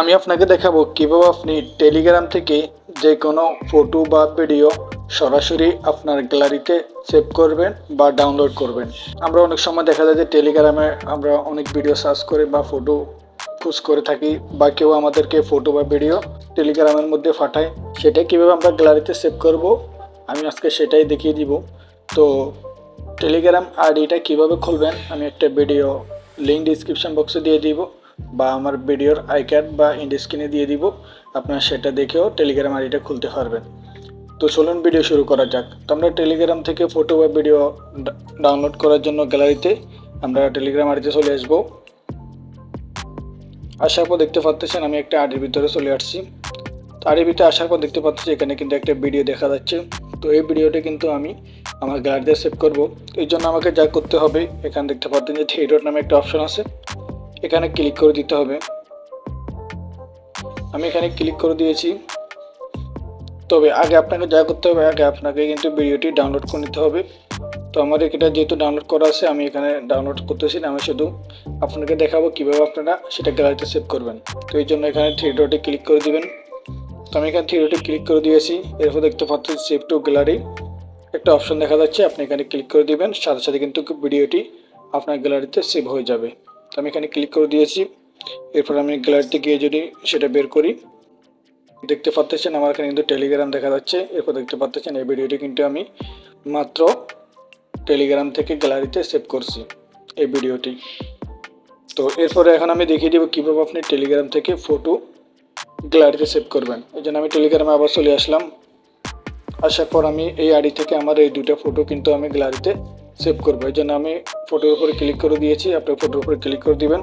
আমি আপনাকে দেখাবো কীভাবে আপনি টেলিগ্রাম থেকে যে কোনো ফটো বা ভিডিও সরাসরি আপনার গ্যালারিতে সেভ করবেন বা ডাউনলোড করবেন। আমরা অনেক সময় দেখা যায় যে টেলিগ্রামে আমরা অনেক ভিডিও সার্চ করে বা ফটো পুশ করে থাকি বা কেউ আমাদেরকে ফটো বা ভিডিও টেলিগ্রামের মধ্যে পাঠায়, সেটা কীভাবে আমরা গ্যালারিতে সেভ করব? আমি আজকে সেটাই দেখিয়ে দিব। তো টেলিগ্রাম আইডিটা কীভাবে খুলবেন? আমি একটা ভিডিও লিঙ্ক ডিসক্রিপশন বক্সে দিয়ে দিব। বা আমার ভিডিওর আই কার্ড বা ইন্ড স্ক্রিনে দিয়ে দিব, আপনারা সেটা দেখেও টেলিগ্রাম আইডিটা খুলতে পারবেন। তো চলুন ভিডিও শুরু করা যাক। তো আমরা টেলিগ্রাম থেকে ফটো বা ভিডিও ডাউনলোড করার জন্য গ্যালারিতে আমরা টেলিগ্রাম আইডিতে চলে আসব। আসার পর দেখতে পাচ্ছেন আমি একটা আডির ভিতরে চলে আসছি। তো আডির ভিতরে আসার পর দেখতে পাচ্ছি এখানে কিন্তু একটা ভিডিও দেখা যাচ্ছে। তো এই ভিডিওটা কিন্তু আমি আমার গ্যালারিতে সেভ করব। এই জন্য আমাকে যা করতে হবে, এখানে দেখতে পাচ্ছেন যে ডট নামে একটা অপশন আছে। এখানে ক্লিক করে দিতে হবে। আমি এখানে ক্লিক করে দিয়েছি। তবে আগে আপনাকে যা করতে হবে, আগে আপনাকে কিন্তু ভিডিওটি ডাউনলোড করে নিতে হবে। তো আমার এটা যেহেতু ডাউনলোড করা আছে, আমি এখানে ডাউনলোড করতেছি না, আমি শুধু আপনাকে দেখাবো কীভাবে আপনারা সেটা গ্যালারিতে সেভ করবেন। তো এই জন্য এখানে ডটে ক্লিক করে দিবেন। তো আমি এখানে ডটে ক্লিক করে দিয়েছি। এরপর দেখতে পাচ্ছি সেভ টু গ্যালারি একটা অপশন দেখা যাচ্ছে, আপনি এখানে ক্লিক করে দিবেন, সাথে সাথে কিন্তু ভিডিওটি আপনার গ্যালারিতে সেভ হয়ে যাবে। আমি এখানে ক্লিক করে দিয়েছি। এরপর আমি গ্যালারিতে গিয়ে যদি সেটা বের করি, দেখতে পাচ্ছেন আমার এখানে কিন্তু টেলিগ্রাম দেখা যাচ্ছে। এরপর দেখতে পাচ্ছেন এই ভিডিওটি কিন্তু আমি মাত্র টেলিগ্রাম থেকে গ্যালারিতে সেভ করছি এই ভিডিওটি তো এরপরে এখন আমি দেখিয়ে দেবো কীভাবে আপনি টেলিগ্রাম থেকে ফটো গ্যালারিতে সেভ করবেন। এই জন্য আমি টেলিগ্রামে আবার চলে আসলাম। আসার পর আমি এই আইডি থেকে আমার এই দুটো ফটো কিন্তু আমি গ্যালারিতে সেভ করব। এই জন্য আমি ফটোর উপরে ক্লিক করে দিয়েছি। আপনি ফটোর উপরে ক্লিক করে দিবেন।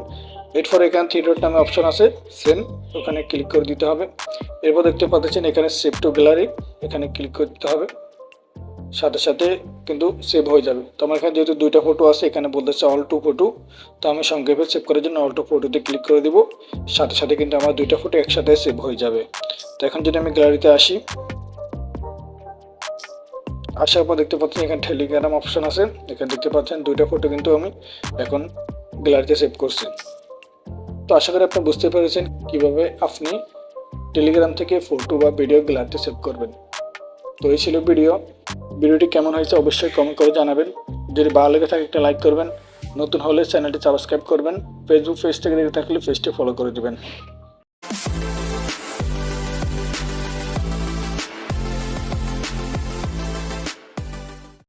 এরপর এখানে ডট নামে অপশন আছে সেম ওখানে ক্লিক করে দিতে হবে। এরপর দেখতে পাচ্ছেন এখানে সেভ টু গ্যালারি এখানে ক্লিক করে দিতে হবে। সাথে সাথে কিন্তু সেভ হয়ে যাবে। তো আমার এখানে যেহেতু দুইটা ফটো আছে, এখানে বলতেছে অল টু ফটো তো আমি সংক্ষেপে সেভ করার জন্য অল টু ফটোতে ক্লিক করে দিব। সাথে সাথে কিন্তু আমার দুইটা ফটো একসাথে সেভ হয়ে যাবে। তো এখন যদি আমি গ্যালারিতে আসি আসার পর দেখতে পাচ্ছেন এখানে টেলিগ্রাম অপশন আছে। এখানে দেখতে পাচ্ছেন দুইটা ফটো কিন্তু আমি এখন গ্যালারিতে সেভ করছি। তো আশা করি আপনি বুঝতে পেরেছেন কীভাবে আপনি টেলিগ্রাম থেকে ফটো বা ভিডিও গ্যালারিতে সেভ করবেন। তো এই ছিল ভিডিও ভিডিওটি কেমন হয়েছে অবশ্যই কমেন্ট করে জানাবেন। যদি ভালো লেগে থাকে একটা লাইক করবেন। নতুন হলে চ্যানেলটি সাবস্ক্রাইব করবেন। ফেসবুক পেজ থেকে দেখে থাকলে পেজটি ফলো করে দেবেন।